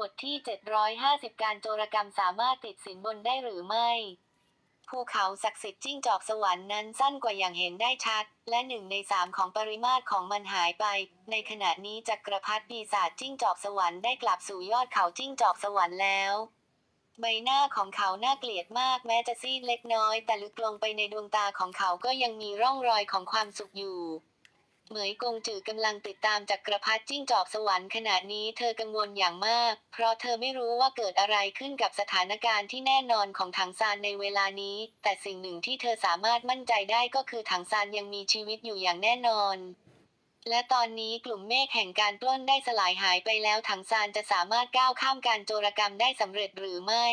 บทที่ 750 การโจรกรรมสามารถติดสินบนได้หรือไม่ ภูเขาศักดิ์สิทธิ์จิ้งจอกสวรรค์นั้นสั้นกว่าอย่างเห็นได้ชัด และหนึ่งในสามของปริมาตรของมันหายไป ในขณะนี้จักรพรรดิปีศาจจิ้งจอกสวรรค์ได้กลับสู่ยอดเขาจิ้งจอกสวรรค์แล้ว ใบหน้าของเขาน่าเกลียดมากแม้จะซีดเล็กน้อย แต่ลึกลงไปในดวงตาของเขาก็ยังมีร่องรอยของความสุขอยู่ เหมยกงจือกำลังติดตามจักรพรรดิจิ้งจอกสวรรค์ขณะนี้เธอกังวลอย่างมาก เพราะเธอไม่รู้ว่าเกิดอะไรขึ้นกับสถานการณ์ที่แน่นอนของถังซานในเวลานี้ แต่สิ่งหนึ่งที่เธอสามารถมั่นใจได้ก็คือถังซานยังมีชีวิตอยู่อย่างแน่นอน และตอนนี้กลุ่มเมฆแห่งการปล้นได้สลายหายไปแล้วถังซานจะสามารถก้าวข้ามการโจรกรรมได้สำเร็จหรือไม่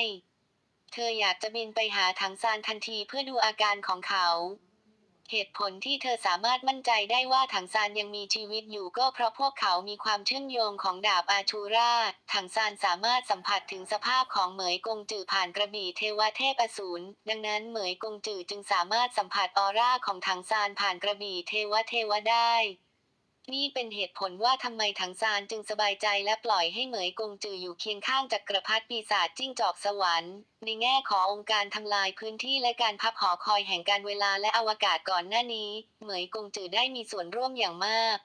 เธออยากจะบินไปหาถังซานทันทีเพื่อดูอาการของเขา เหตุผลที่เธอสามารถมั่นใจได้ว่าถังซานยังมีชีวิตอยู่ก็เพราะพวกเขามีความเชื่อมโยงของดาบอาชูราถังซานสามารถสัมผัสถึงสภาพของเหมยกงจือผ่านกระบี่เทวเทพอสูรดังนั้นเหมยกงจือจึงสามารถสัมผัสออร่าของถังซานผ่านกระบี่เทวเทวได้ นี่เป็นเหตุผลว่าทำไมถังซานจึงสบายใจและปล่อยให้เหมยกงจืออยู่เคียงข้างจักกรพรรดิปีศาจจิ้งจอกสวรรค์ ในแง่ขององค์การทำลายพื้นที่และการพับหอคอยแห่งการเวลาและอวกาศก่อนหน้านี้ เหมยกงจือได้มีส่วนร่วมอย่างมาก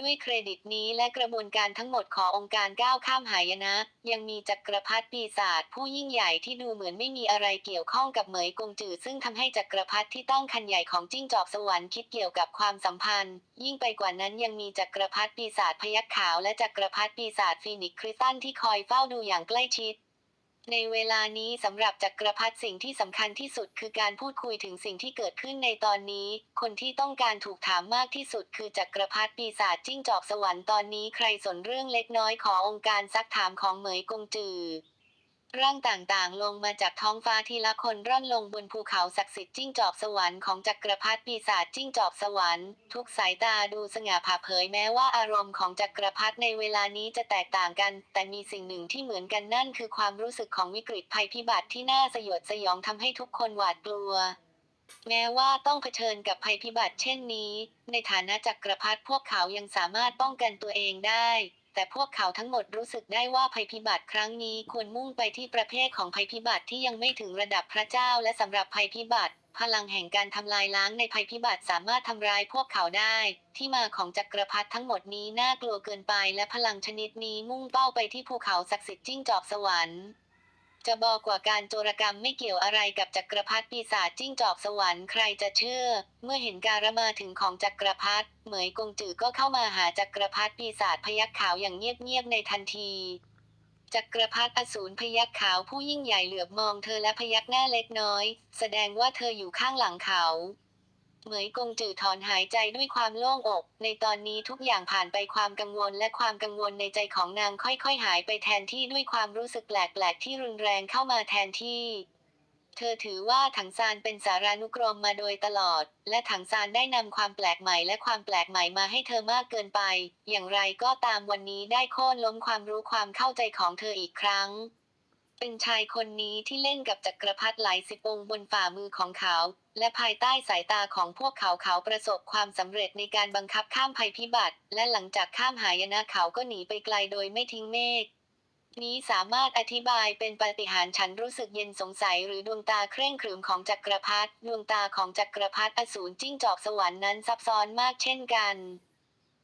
ด้วยเครดิตนี้และกระบวนการทั้งหมดขององค์การก้าวข้ามหายนะ ยังมีจักรพรรดิปีศาจผู้ยิ่งใหญ่ที่ดูเหมือนไม่มีอะไรเกี่ยวข้องกับเหมยกงจือซึ่งทำให้จักรพรรดิที่ตั้งคันใหญ่ของจิ้งจอกสวรรค์คิดเกี่ยวกับความสัมพันธ์ ยิ่งไปกว่านั้นยังมีจักรพรรดิปีศาจพยัคฆ์ขาวและจักรพรรดิปีศาจฟีนิกซ์คริสตันที่คอยเฝ้าดูอย่างใกล้ชิด ในเวลานี้สำหรับจักรพรรดิสิ่งที่สำคัญที่สุดคือการพูดคุยถึงสิ่งที่เกิดขึ้นในตอนนี้ คนที่ต้องการถูกถามมากที่สุดคือจักรพรรดิปีศาจจิ้งจอกสวรรค์ตอนนี้ใครสนเรื่องเล็กน้อยขอองค์การซักถามของเหมยกงจือ ร่างต่างๆ ลงมาจากท้องฟ้าทีละคนร่อนลงบนภูเขาศักดิ์สิทธิ์จิ้งจอกสวรรค์ของจักรพรรดิปีศาจจิ้งจอกสวรรค์ ทุกสายตาดูสง่าผ่าเผยแม้ว่าอารมณ์ของจักรพรรดิในเวลานี้จะแตกต่างกัน แต่มีสิ่งหนึ่งที่เหมือนกันนั่นคือความรู้สึกของวิกฤตภัยพิบัติที่น่าสยดสยองทำให้ทุกคนหวาดกลัวแม้ว่าต้องเผชิญกับภัยพิบัติเช่นนี้ ในฐานะจักรพรรดิพวกเขายังสามารถป้องกันตัวเองได้ แต่พวกเขาทั้งหมดรู้สึกได้ว่าภัยพิบัติครั้งนี้ควรมุ่งไปที่ประเภทของภัยพิบัติที่ยังไม่ถึงระดับพระเจ้าและสำหรับภัยพิบัติ พลังแห่งการทำลายล้างในภัยพิบัติสามารถทำร้ายพวกเขาได้ ที่มาของจักรพรรดิทั้งหมดนี้น่ากลัวเกินไป และพลังชนิดนี้มุ่งเป้าไปที่ภูเขาศักดิ์สิทธิ์จิ้งจอกสวรรค์ จะบอกว่าการโจรกรรมไม่เกี่ยวอะไรกับจักรพรรดิปีศาจจิ้งจอกสวรรค์ใครจะเชื่อ เมื่อเห็นการมาถึงของจักรพรรดิเหมยกงจือก็เข้ามาหาจักรพรรดิปีศาจพยักขาวอย่างเงียบๆในทันทีจักรพรรดิอสูรพยักขาวผู้ยิ่งใหญ่เหลือบมองเธอและพยักหน้าเล็กน้อย แสดงว่าเธออยู่ข้างหลังเขา เหมยกงจือถอนหายใจด้วยความโล่งอก ในตอนนี้ทุกอย่างผ่านไปความกังวลและความกังวลในใจของนางค่อยๆ หายไปแทนที่ด้วยความรู้สึกแปลกๆที่รุนแรงเข้ามาแทนที่ เธอถือว่าถังซานเป็นสารานุกรมมาโดยตลอด และถังซานได้นำความแปลกใหม่และความแปลกใหม่มาให้เธอมากเกินไป อย่างไรก็ตามวันนี้ได้โค่นล้มความรู้ความเข้าใจของเธออีกครั้ง เป็นชายคนนี้ที่เล่นกับจักรพรรดิหลายสิบองค์บนฝ่ามือของเขา และภายใต้สายตาของพวกเขาเขาประสบความสำเร็จในการบังคับข้ามภัยพิบัติ และหลังจากข้ามหายนะเขาก็หนีไปไกลโดยไม่ทิ้งเมฆนี้สามารถอธิบายเป็นปฏิหารฉันรู้สึกเย็นสงสัยหรือดวงตาเคร่งขรึมของจักรพรรดิดวงตาของจักรพรรดิอสูรจิ้งจอกสวรรค์นั้นซับซ้อนมากเช่นกัน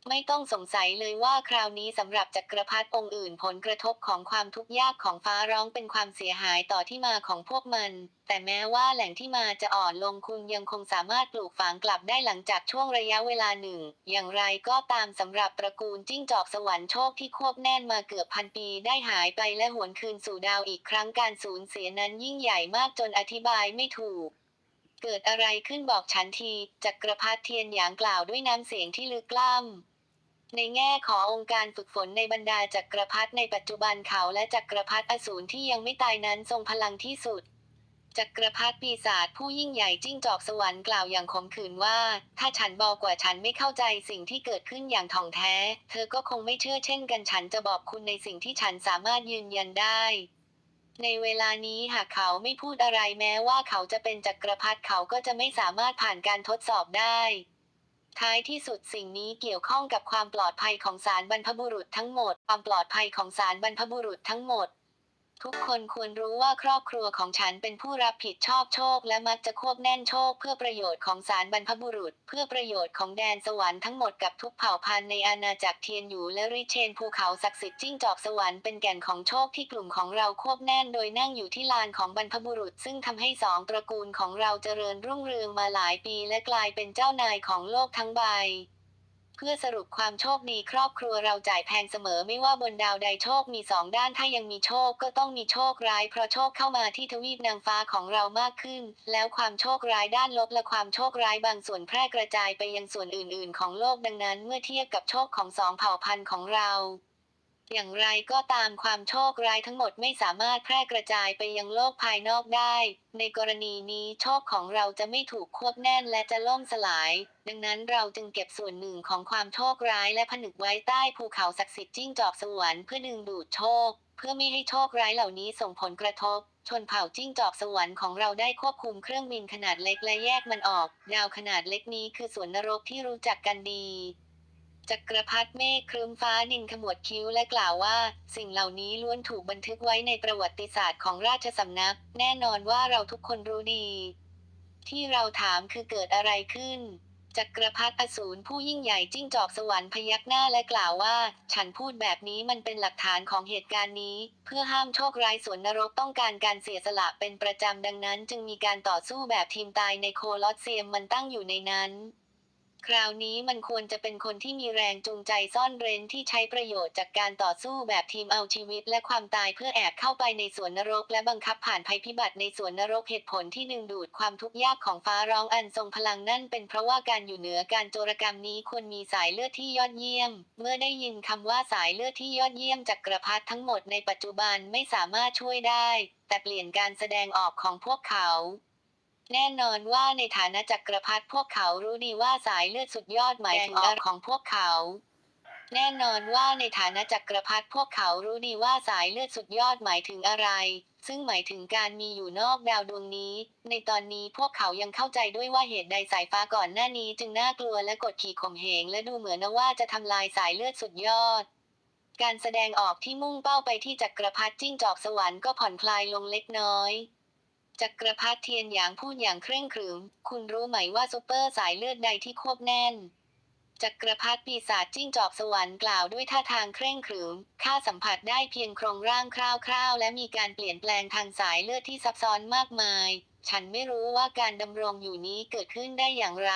ไม่ต้องสงสัยเลยว่าคราวนี้สำหรับจักรพรรดิองค์อื่นผลกระทบของความทุกข์ยากของฟ้าร้องเป็นความเสียหายต่อที่มาของพวกมัน แต่แม้ว่าแหล่งที่มาจะอ่อนลงคุณยังคงสามารถปลูกฝังกลับได้หลังจากช่วงระยะเวลาหนึ่ง อย่างไรก็ตามสำหรับตระกูลจิ้งจอกสวรรค์โชคที่ควบแน่นมาเกือบพันปีได้หายไปและหวนคืนสู่ดาวอีกครั้งการสูญเสียนั้นยิ่งใหญ่มากจนอธิบายไม่ถูกเกิดอะไรขึ้นบอกฉันที จักรพรรดิเทียนหยางกล่าวด้วยน้ำเสียงที่ลึกล้ำ ในแง่ขององค์การฝึกฝนในบรรดาจักรพรรดิในปัจจุบันเขาและจักรพรรดิอสูรที่ยังไม่ตายนั้นทรงพลังที่สุด จักรพรรดิปีศาจผู้ยิ่งใหญ่จิ้งจอกสวรรค์กล่าวอย่างขมขื่นว่า ถ้าฉันบอกว่าฉันไม่เข้าใจสิ่งที่เกิดขึ้นอย่างถ่องแท้ เธอก็คงไม่เชื่อเช่นกันฉันจะบอกคุณในสิ่งที่ฉันสามารถยืนยันได้ในเวลานี้หากเขาไม่พูดอะไรแม้ว่าเขาจะเป็นจักรพรรดิเขาก็จะไม่สามารถผ่านการทดสอบได้ ท้ายที่สุดสิ่งนี้เกี่ยวข้องกับความปลอดภัยของสารบรรพบุรุษทั้งหมด ความปลอดภัยของสารบรรพบุรุษทั้งหมด ทุกคนควรรู้ว่าครอบครัวของฉันเป็นผู้รับผิดชอบโชค และมักจะควบแน่นโชค เพื่อประโยชน์ของสารบรรพบุรุษ เพื่อประโยชน์ของแดนสวรรค์ทั้งหมดกับทุกเผ่าพันธุ์ในอาณาจักรเทียนอยู่และริเชนภูเขาศักดิ์สิทธิ์จิ้งจอกสวรรค์เป็นแก่นของโชคที่กลุ่มของเราควบแน่นโดยนั่งอยู่ที่ลานของบรรพบุรุษ ซึ่งทำให้สองตระกูลของเราเจริญรุ่งเรืองมาหลายปี และกลายเป็นเจ้านายของโลกทั้งใบ เพื่อสรุปความโชคดีครอบครัวเราจ่ายแพงเสมอไม่ว่าบนดาวใดโชคมีสองด้านถ้ายังมีโชคก็ต้องมีโชคร้าย เพราะโชคเข้ามาที่ทวีปนางฟ้าของเรามากขึ้น แล้วความโชคร้ายด้านลบและความโชคร้ายบางส่วนแพร่กระจายไปยังส่วนอื่น ๆ ของโลกดังนั้น เมื่อเทียบกับโชคของสองเผ่าพันธุ์ของเรา อย่างไรก็ตามความโชคร้ายทั้งหมดไม่สามารถแพร่กระจายไปยังโลกภายนอกได้ ในกรณีนี้โชคของเราจะไม่ถูกควบแน่นและจะล่มสลาย ดังนั้นเราจึงเก็บส่วนหนึ่งของความโชคร้ายและผนึกไว้ใต้ภูเขาศักดิ์สิทธิ์จิ้งจอกสวรรค์เพื่อดึงดูดโชค เพื่อไม่ให้โชคร้ายเหล่านี้ส่งผลกระทบ ชนเผ่าจิ้งจอกสวรรค์ของเราได้ควบคุมเครื่องบินขนาดเล็กและแยกมันออก ดาวขนาดเล็กนี้คือสวนนรกที่รู้จักกันดี จักรพรรดิเมฆครึ้มฟ้านินขมวดคิ้วและกล่าวว่า สิ่งเหล่านี้ล้วนถูกบันทึกไว้ในประวัติศาสตร์ของราชสำนัก แน่นอนว่าเราทุกคนรู้ดี ที่เราถามคือเกิดอะไรขึ้น จักรพรรดิอสูรผู้ยิ่งใหญ่จิ้งจอกสวรรค์พยักหน้าและกล่าวว่า ฉันพูดแบบนี้มันเป็นหลักฐานของเหตุการณ์นี้ เพื่อห้ามโชคร้ายสวนนรกต้องการการเสียสละเป็นประจำดังนั้น จึงมีการต่อสู้แบบทีมตายในโคลอสเซียมมันตั้งอยู่ในนั้น คราวนี้มันควรจะเป็นคนที่มีแรงจูงใจซ่อนเร้นที่ใช้ประโยชน์จากการต่อสู้แบบทีมเอาชีวิตและความตายเพื่อแอบเข้าไปในสวนนรกและบังคับผ่านภัยพิบัติในสวนนรกเหตุผลที่ดึงดูดความทุกข์ยากของฟ้าร้องอันทรงพลังนั่นเป็นเพราะว่าการอยู่เหนือการโจรกรรมนี้ควรมีสายเลือดที่ยอดเยี่ยม เมื่อได้ยินคำว่าสายเลือดที่ยอดเยี่ยมจากกระพรรดิทั้งหมดในปัจจุบันไม่สามารถช่วยได้ แต่เปลี่ยนการแสดงออกของพวกเขา แน่นอนว่าในฐานะจักรพรรดิพวกเขารู้ดีว่าสายเลือดสุดยอดหมายถึงอะไรของพวกเขา แน่นอนว่าในฐานะจักรพรรดิพวกเขารู้ดีว่าสายเลือดสุดยอดหมายถึงอะไร ซึ่งหมายถึงการมีอยู่นอกดาวดวงนี้ ในตอนนี้พวกเขายังเข้าใจด้วยว่าเหตุใดสายฟ้าก่อนหน้านี้จึงน่ากลัวและกดขี่ข่มเหงและดูเหมือนว่าจะทำลายสายเลือดสุดยอดการแสดงออกที่มุ่งเป้าไปที่จักรพรรดิจิ้งจอกสวรรค์ก็ผ่อนคลายลงเล็กน้อย จักรพรรดิเทียนหยางพูดอย่างเคร่งขรึม คุณรู้ไหมว่าซูเปอร์สายเลือดใดที่ควบแน่น จักรพรรดิปีศาจจิ้งจอกสวรรค์กล่าวด้วยท่าทางเคร่งขรึม ข้าสัมผัสได้เพียงโครงร่างคร่าวๆ และมีการเปลี่ยนแปลงทางสายเลือดที่ซับซ้อนมากมาย ฉันไม่รู้ว่าการดำรงอยู่นี้เกิดขึ้นได้อย่างไร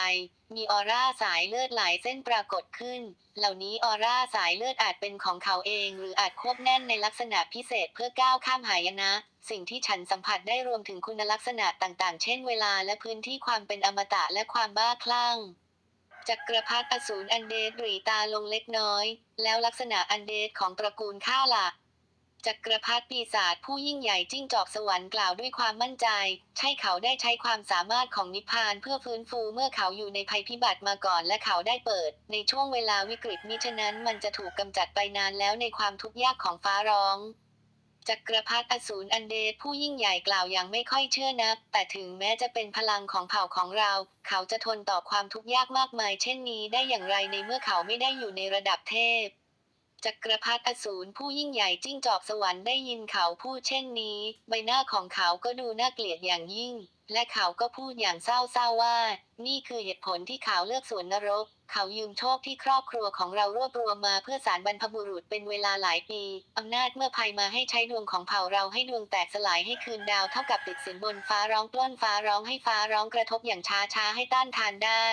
มีออร่าสายเลือดหลายเส้นปรากฏขึ้น เหล่านี้ออร่าสายเลือดอาจเป็นของเขาเอง หรืออาจควบแน่นในลักษณะพิเศษเพื่อก้าวข้ามหายนะ สิ่งที่ฉันสัมผัสได้รวมถึงคุณลักษณะต่างๆ เช่นเวลาและพื้นที่ความเป็นอมตะและความบ้าคลั่งจักรพรรดิอสูรอันเดดหรีตาลงเล็กน้อย แล้วลักษณะอันเดดของตระกูลข้าล่ะ จักรพรรดิปีศาจผู้ยิ่งใหญ่จิ้งจอกสวรรค์กล่าวด้วยความมั่นใจ ใช่เขาได้ใช้ความสามารถของนิพพานเพื่อฟื้นฟูเมื่อเขาอยู่ในภัยพิบัติมาก่อนและเขาได้เปิด ในช่วงเวลาวิกฤตมิฉะนั้นมันจะถูกกำจัดไปนานแล้วในความทุกข์ยากของฟ้าร้องจักรพรรดิอสูรอันเดดผู้ยิ่งใหญ่กล่าวอย่างไม่ค่อยเชื่อนัก แต่ถึงแม้จะเป็นพลังของเผ่าของเรา เขาจะทนต่อความทุกข์ยากมากมายเช่นนี้ได้อย่างไรในเมื่อเขาไม่ได้อยู่ในระดับเทพ จักรพรรดิอสูรผู้ยิ่งใหญ่จิ้งจอกสวรรค์ได้ยินเขาพูดเช่นนี้ ใบหน้าของเขาก็ดูน่าเกลียดอย่างยิ่ง และเขาก็พูดอย่างเศร้าๆว่า นี่คือเหตุผลที่เขาเลือกสวนนรก เขายืมโชคที่ครอบครัวของเรารวบรวมมาเพื่อสารบรรพบุรุษเป็นเวลาหลายปีอำนาจเมื่อภัยมาให้ใช้ดวงของเผ่าเราให้ดวงแตกสลายให้คืนดาวเท่ากับติดสินบนฟ้าร้องปล้นฟ้าร้องให้ฟ้าร้องกระทบอย่างช้าช้าๆให้ต้านทานได้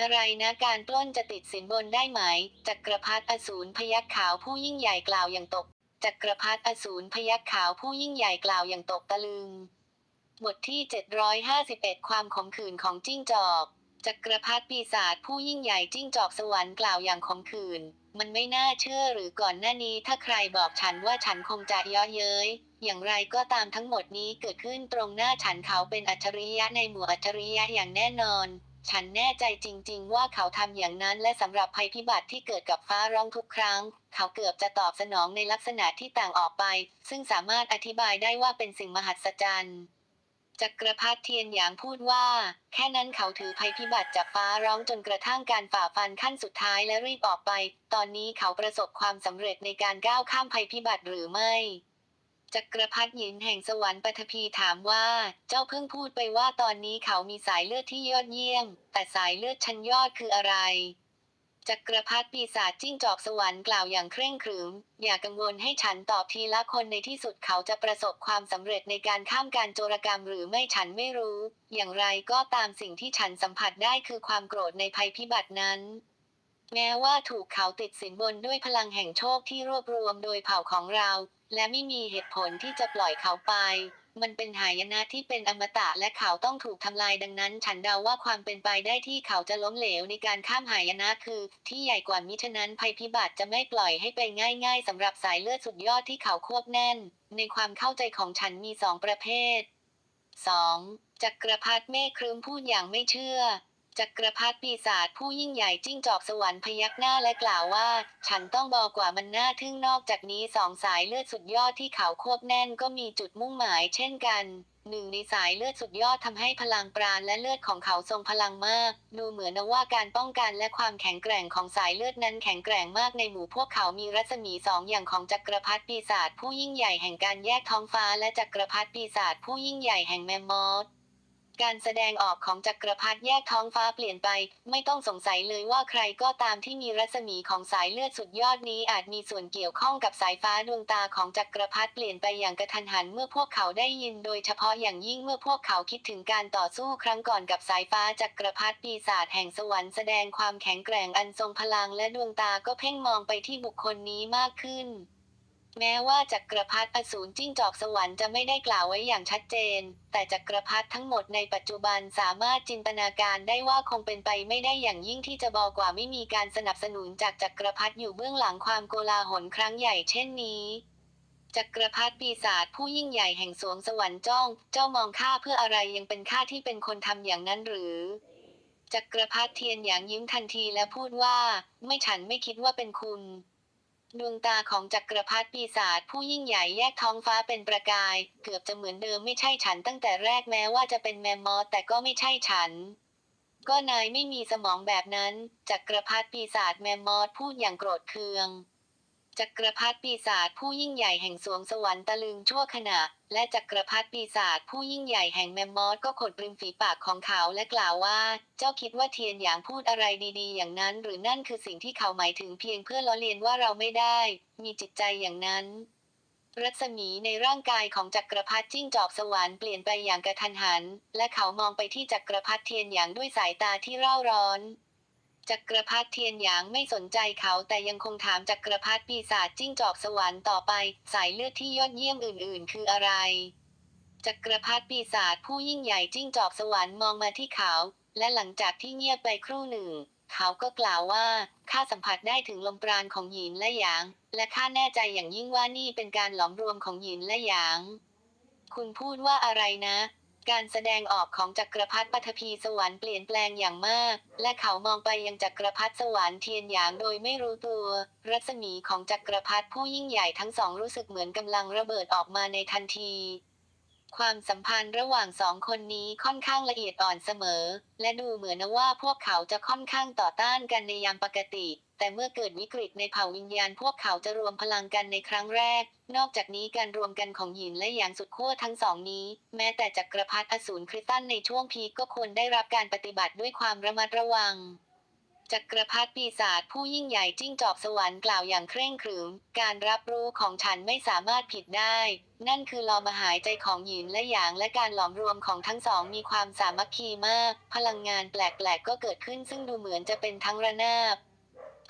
อะไรนะการปล้นจะติดสินบนได้ไหมจักรพรรดิอสูรพยัคฆ์ขาวผู้ยิ่งใหญ่กล่าวอย่างตกจักรพรรดิอสูรพยัคฆ์ขาวผู้ยิ่งใหญ่กล่าวอย่างตกตะลึง บทที่ 751 ความขมขื่นของจิ้งจอก จักรพรรดิปีศาจผู้ยิ่งใหญ่จิ้งจอกสวรรค์กล่าวอย่างขมขื่น มันไม่น่าเชื่อหรือก่อนหน้านี้ถ้าใครบอกฉันว่าฉันคงจะย่อเย้ย อย่างไรก็ตามทั้งหมดนี้เกิดขึ้นตรงหน้าฉันเขาเป็นอัจฉริยะในหมู่อัจฉริยะอย่างแน่นอน ฉันแน่ใจจริง ๆ ว่าเขาทำอย่างนั้นและสำหรับภัยพิบัติที่เกิดกับฟ้าร้องทุกครั้ง เขาเกือบจะตอบสนองในลักษณะที่ต่างออกไป ซึ่งสามารถอธิบายได้ว่าเป็นสิ่งมหัศจรรย์จักรพรรดิเทียนหยางพูดว่า แค่นั้นเขาถือภัยพิบัติจากฟ้าร้องจนกระทั่งการฝ่าฟันขั้นสุดท้ายและรีบออกไป ตอนนี้เขาประสบความสำเร็จในการก้าวข้ามภัยพิบัติหรือไม่ จักรพรรดิหญินแห่งสวรรค์ปฐพีถามว่า เจ้าเพิ่งพูดไปว่าตอนนี้เขามีสายเลือดที่ยอดเยี่ยม แต่สายเลือดชั้นยอดคืออะไร จักรพรรดิปีศาจจิ้งจอกสวรรค์กล่าวอย่างเคร่งขรึม อย่ากังวลให้ฉันตอบทีละคนในที่สุดเขาจะประสบความสำเร็จในการข้ามการโจรกรรมหรือไม่ฉันไม่รู้ อย่างไรก็ตามสิ่งที่ฉันสัมผัสได้คือความโกรธในภัยพิบัตินั้น แม้ว่าถูกเขาติดสินบนด้วยพลังแห่งโชคที่รวบรวมโดยเผ่าของเรา และไม่มีเหตุผลที่จะปล่อยเขาไป มันเป็นหายนะที่เป็นอมตะและเขาต้องถูกทำลายดังนั้น ฉันเดาว่าความเป็นไปได้ที่เขาจะล้มเหลวในการข้ามหายนะคือ ที่ใหญ่กว่ามิฉะนั้นภัยพิบัติจะไม่ปล่อยให้ไปง่ายๆสำหรับสายเลือดสุดยอดที่เขาควบแน่น ในความเข้าใจของฉันมีสองประเภท 2. จักรพรรดิเมฆครึ้มพูดอย่างไม่เชื่อ จักรพรรดิปีศาจผู้ยิ่งใหญ่จิ้งจอกสวรรค์พยักหน้าและกล่าวว่า ฉันต้องบอกกว่ามันน่าทึ่งนอกจากนี้สองสายเลือดสุดยอดที่เขาควบแน่นก็มีจุดมุ่งหมายเช่นกันหนึ่งในสายเลือดสุดยอดทำให้พลังปราณและเลือดของเขาทรงพลังมาก ดูเหมือนว่าการป้องกันและความแข็งแกร่งของสายเลือดนั้นแข็งแกร่งมากในหมู่พวกเขามีรัศมีสองอย่างของจักรพรรดิปีศาจผู้ยิ่งใหญ่แห่งการแยกท้องฟ้าและจักรพรรดิปีศาจผู้ยิ่งใหญ่แห่งแมมมอธ การแสดงออกของจักรพรรดิแยกท้องฟ้าเปลี่ยนไป ไม่ต้องสงสัยเลยว่าใครก็ตามที่มีรัศมีของสายเลือดสุดยอดนี้อาจมีส่วนเกี่ยวข้องกับสายฟ้าดวงตาของจักรพรรดิเปลี่ยนไปอย่างกระทันหันเมื่อพวกเขาได้ยิน โดยเฉพาะอย่างยิ่งเมื่อพวกเขาคิดถึงการต่อสู้ครั้งก่อนกับสายฟ้าจักรพรรดิปีศาจแห่งสวรรค์แสดงความแข็งแกร่งอันทรงพลังและดวงตาก็เพ่งมองไปที่บุคคลนี้มากขึ้น แม้ว่าจักรพรรดิอสูรจิ้งจอกสวรรค์จะไม่ได้กล่าวไว้อย่างชัดเจน แต่จักรพรรดิทั้งหมดในปัจจุบันสามารถจินตนาการได้ว่าคงเป็นไปไม่ได้อย่างยิ่งที่จะบอกว่าไม่มีการสนับสนุนจากจักรพรรดิอยู่เบื้องหลังความโกลาหลครั้งใหญ่เช่นนี้ จักรพรรดิปีศาจผู้ยิ่งใหญ่แห่งสวงสวรรค์จ้อง เจ้ามองข้าเพื่ออะไรยังเป็นข้าที่เป็นคนทำอย่างนั้นหรือจักรพรรดิเทียนหยางยิ้มทันทีและพูดว่า ไม่ฉันไม่คิดว่าเป็นคุณ ดวงตาของจักรพรรดิปีศาจผู้ยิ่งใหญ่แยกท้องฟ้าเป็นประกาย เกือบจะเหมือนเดิมไม่ใช่ฉันตั้งแต่แรกแม้ว่าจะเป็นแมมมอสแต่ก็ไม่ใช่ฉัน ก็นายไม่มีสมองแบบนั้น จักรพรรดิปีศาจแมมมอสพูดอย่างโกรธเคือง จักรพรรดิปีศาจผู้ยิ่งใหญ่แห่งสวงสวรรค์ตะลึงชั่วขณะ และจักรพรรดิปีศาจผู้ยิ่งใหญ่แห่งแมมมอสก็ขดริมฝีปากของเขาและกล่าวว่า เจ้าคิดว่าเทียนหยางพูดอะไรดีๆ อย่างนั้น หรือนั่นคือสิ่งที่เขาหมายถึงเพียงเพื่อล้อเลียนว่าเราไม่ได้ มีจิตใจอย่างนั้นรัศมีในร่างกายของจักรพรรดิจิ้งจอกสวรรค์เปลี่ยนไปอย่างกระทันหัน และเขามองไปที่จักรพรรดิเทียนหยางด้วยสายตาที่เร่าร้อน จักรพรรดิเทียนหยางไม่สนใจเขาแต่ยังคงถามจักรพรรดิปีศาจจิ้งจอกสวรรค์ต่อไป สายเลือดที่ยอดเยี่ยมอื่น ๆ คืออะไร จักรพรรดิปีศาจผู้ยิ่งใหญ่จิ้งจอกสวรรค์มองมาที่เขา และหลังจากที่เงียบไปครู่หนึ่ง เขาก็กล่าวว่าข้าสัมผัสได้ถึงลมปราณของหยินและหยาง และข้าแน่ใจอย่างยิ่งว่านี่เป็นการหลอมรวมของหยินและหยาง คุณพูดว่าอะไรนะ การแสดงออกของจักรพรรดิปฐพีสวรรค์เปลี่ยนแปลงอย่างมาก และเขามองไปยังจักรพรรดิสวรรค์เทียนหยางโดยไม่รู้ตัว รัศมีของจักรพรรดิผู้ยิ่งใหญ่ทั้งสองรู้สึกเหมือนกำลังระเบิดออกมาในทันที ความสัมพันธ์ระหว่างสองคนนี้ค่อนข้างละเอียดอ่อนเสมอ และดูเหมือนว่าพวกเขาจะค่อนข้างต่อต้านกันในยามปกติ แต่เมื่อเกิดวิกฤตในเผ่าวิญญาณพวกเขาจะรวมพลังกันในครั้งแรก นอกจากนี้การรวมกันของหยินและหยางสุดขั้วทั้งสองนี้ แม้แต่จักรพรรดิอสูรคริสตันในช่วงพีก็ควรได้รับการปฏิบัติด้วยความระมัดระวัง จักรพรรดิปีศาจผู้ยิ่งใหญ่จิ้งจอกสวรรค์กล่าวอย่างเคร่งขรึม การรับรู้ของฉันไม่สามารถผิดได้ นั่นคือลมหายใจของหยินและหยางและการหลอมรวมของทั้งสองมีความสามัคคีมาก พลังงานแปลกๆก็เกิดขึ้นซึ่งดูเหมือนจะเป็นทั้งระนาบ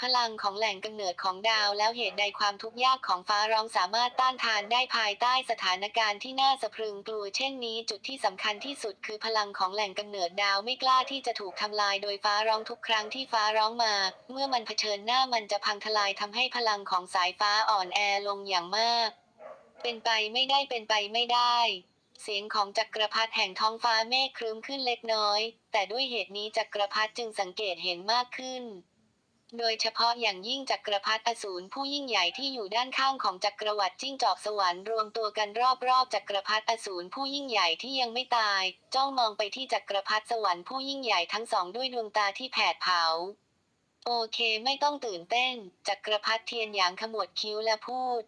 พลังของแหล่งกำเนิดของดาวแล้วเหตุใดความทุกข์ยากของฟ้าร้องสามารถต้านทานได้ภายใต้สถานการณ์ที่น่าสะพรึงกลัวเช่นนี้จุดที่สำคัญที่สุดคือพลังของแหล่งกำเนิดดาวไม่กล้าที่จะถูกทำลายโดยฟ้าร้องทุกครั้งที่ฟ้าร้องมา เมื่อมันเผชิญหน้ามันจะพังทลายทำให้พลังของสายฟ้าอ่อนแอลงอย่างมาก เป็นไปไม่ได้เป็นไปไม่ได้เสียงของจักรพรรดิแห่งท้องฟ้าเมฆครึ้มขึ้นเล็กน้อย แต่ด้วยเหตุนี้จักรพรรดิจึงสังเกตเห็นมากขึ้น โดยเฉพาะอย่างยิ่งจักรพรรดิอสูรผู้ยิ่งใหญ่ที่อยู่ด้านข้างของจักรวรรดิจิ้งจอกสวรรค์รวมตัวกันรอบๆจักรพรรดิอสูรผู้ยิ่งใหญ่ที่ยังไม่ตาย จ้องมองไปที่จักรพรรดิสวรรค์ผู้ยิ่งใหญ่ทั้งสองด้วยดวงตาที่แผดเผา โอเคไม่ต้องตื่นเต้น จักรพรรดิเทียนหยางขมวดคิ้วและพูด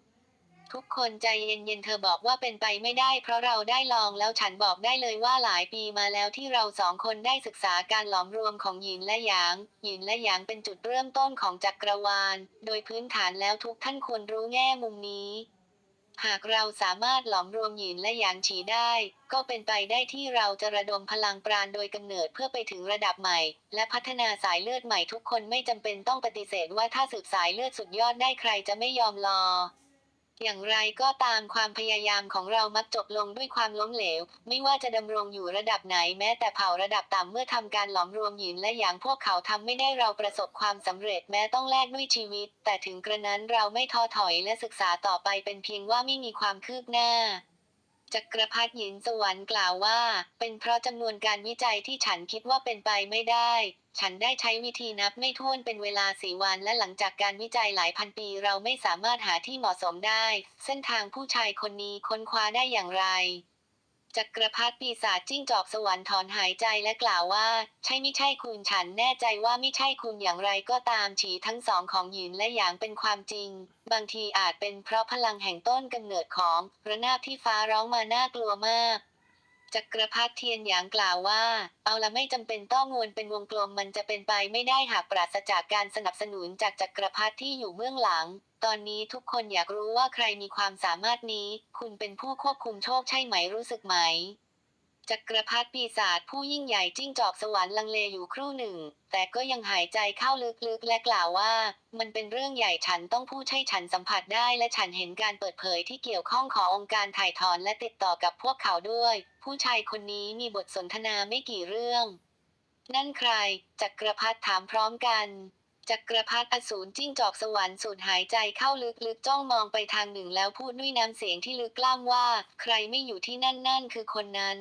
ทุกคนใจเย็นๆ เธอบอกว่าเป็นไปไม่ได้ เพราะเราได้ลองแล้วฉันบอกได้เลยว่าหลายปีมาแล้วที่เราสองคนได้ศึกษาการหลอมรวมของหยินและหยาง หยินและหยางเป็นจุดเริ่มต้นของจักรวาล โดยพื้นฐานแล้วทุกท่านควรรู้แง่มุมนี้ หากเราสามารถหลอมรวมหยินและหยางฉีได้ ก็เป็นไปได้ที่เราจะระดมพลังปราณโดยกำเนิดเพื่อไปถึงระดับใหม่ และพัฒนาสายเลือดใหม่ทุกคนไม่จำเป็นต้องปฏิเสธว่าถ้าสืบสายเลือดสุดยอดได้ใครจะไม่ยอมรอ อย่างไรก็ตามความพยายามของเรามักจบลงด้วยความล้มเหลว ไม่ว่าจะดำรงอยู่ระดับไหนแม้แต่เผ่าระดับต่ำเมื่อทำการหลอมรวมหยินและอย่างพวกเขาทำไม่ได้เราประสบความสำเร็จแม้ต้องแลกด้วยชีวิต แต่ถึงกระนั้นเราไม่ท้อถอยและศึกษาต่อไปเป็นเพียงว่าไม่มีความคืบหน้าจักรพรรดิหญินสวรรค์กล่าวว่า เป็นเพราะจำนวนการวิจัยที่ฉันคิดว่าเป็นไปไม่ได้ ฉันได้ใช้วิธีนับไม่ถ้วนเป็นเวลาสี่วันและหลังจากการวิจัยหลายพันปีเราไม่สามารถหาที่เหมาะสมได้ เส้นทางผู้ชายคนนี้ค้นคว้าได้อย่างไรจักรพรรดิปีศาจจิ้งจอกสวรรค์ถอนหายใจและกล่าวว่า ใช่ไม่ใช่คุณฉันแน่ใจว่าไม่ใช่คุณอย่างไรก็ตามฉีทั้งสองของหยินและหยางเป็นความจริง บางทีอาจเป็นเพราะพลังแห่งต้นกำเนิดของระนาบที่ฟ้าร้องมาน่ากลัวมาก จักรพรรดิเทียนหยางกล่าวว่า เอาละไม่จำเป็นต้องวนเป็นวงกลมมันจะเป็นไปไม่ได้หากปราศจากการสนับสนุนจากจักรพรรดิที่อยู่เบื้องหลัง ตอนนี้ทุกคนอยากรู้ว่าใครมีความสามารถนี้ คุณเป็นผู้ควบคุมโชคใช่ไหมรู้สึกไหม จักรพรรดิปีศาจผู้ยิ่งใหญ่จิ้งจอกสวรรค์ลังเลอยู่ครู่หนึ่ง แต่ก็ยังหายใจเข้าลึกๆ และกล่าวว่า มันเป็นเรื่องใหญ่ฉันต้องพูดให้ฉันสัมผัสได้ และฉันเห็นการเปิดเผยที่เกี่ยวข้องขององค์การถ่ายถอนและติดต่อกับพวกเขาด้วย ผู้ชายคนนี้มีบทสนทนาไม่กี่เรื่อง นั่นใคร จักรพรรดิถามพร้อมกันจักรพรรดิอสูรจิ้งจอกสวรรค์สูดหายใจเข้าลึกๆจ้องมองไปทางหนึ่งแล้วพูดด้วยน้ำเสียงที่ลึกกล้ามว่า ใครไม่อยู่ที่นั่นนั่นคือคนนั้น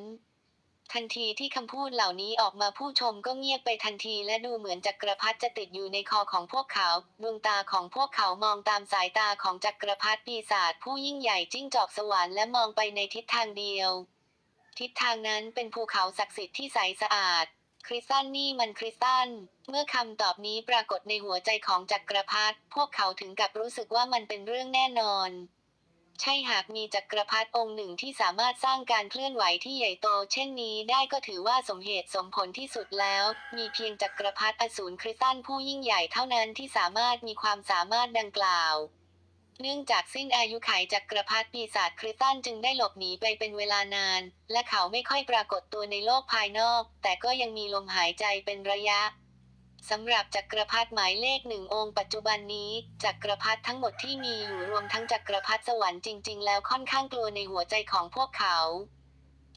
ทันทีที่คำพูดเหล่านี้ออกมาผู้ชมก็เงียบไปทันทีและดูเหมือนจักรพรรดิจะติดอยู่ในคอของพวกเขา ดวงตาของพวกเขามองตามสายตาของจักรพรรดิปีศาจผู้ยิ่งใหญ่จิ้งจอกสวรรค์และมองไปในทิศทางเดียว ทิศทางนั้นเป็นภูเขาศักดิ์สิทธิ์ที่ใสสะอาด คริสตันนี่มันคริสตัน เมื่อคำตอบนี้ปรากฏในหัวใจของจักรพรรดิพวกเขาถึงกับรู้สึกว่ามันเป็นเรื่องแน่นอน ใช่หากมีจักรพรรดิองค์หนึ่งที่สามารถสร้างการเคลื่อนไหวที่ใหญ่โต เช่นนี้ได้ก็ถือว่าสมเหตุสมผลที่สุดแล้ว มีเพียงจักรพรรดิอสูรคริสตันผู้ยิ่งใหญ่เท่านั้นที่สามารถมีความสามารถดังกล่าว เนื่องจากสิ้นอายุขัยจักรพรรดิปีศาจคริสตันจึงได้หลบหนีไปเป็นเวลานาน และเขาไม่ค่อยปรากฏตัวในโลกภายนอก แต่ก็ยังมีลมหายใจเป็นระยะ สำหรับจักรพรรดิหมายเลขหนึ่งองค์ปัจจุบันนี้ จักรพรรดิทั้งหมดที่มีอยู่รวมทั้งจักรพรรดิสวรรค์จริงๆ แล้วค่อนข้างกลัวในหัวใจของพวกเขา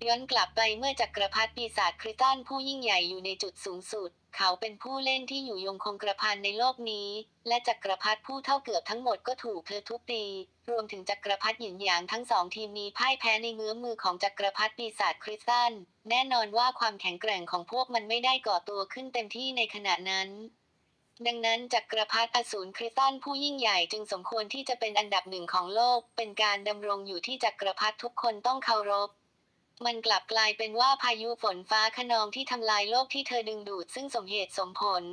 ย้อนกลับไปเมื่อจักรพรรดิปีศาจคริสตันผู้ยิ่งใหญ่อยู่ในจุดสูงสุด เขาเป็นผู้เล่นที่อยู่ยงคงกระพันในโลกนี้ และจักรพรรดิผู้เท่าเกือบทั้งหมดก็ถูกเธอทุบตี รวมถึงจักรพรรดิหยินหยางทั้งสองทีมนี้พ่ายแพ้ในเงื้อมือของจักรพรรดิปีศาจคริสตันแน่นอนว่าความแข็งแกร่งของพวกมันไม่ได้ก่อตัวขึ้นเต็มที่ในขณะนั้นดังนั้นจักรพรรดิอสูรคริสตันผู้ยิ่งใหญ่จึงสมควรที่จะเป็นอันดับหนึ่งของโลก เป็นการดำรงอยู่ที่จักรพรรดิทุกคนต้องเคารพ มันกลับกลายเป็นว่าพายุฝนฟ้าคะนองที่ทำลายโลกที่เธอดึงดูดซึ่งสมเหตุสมผล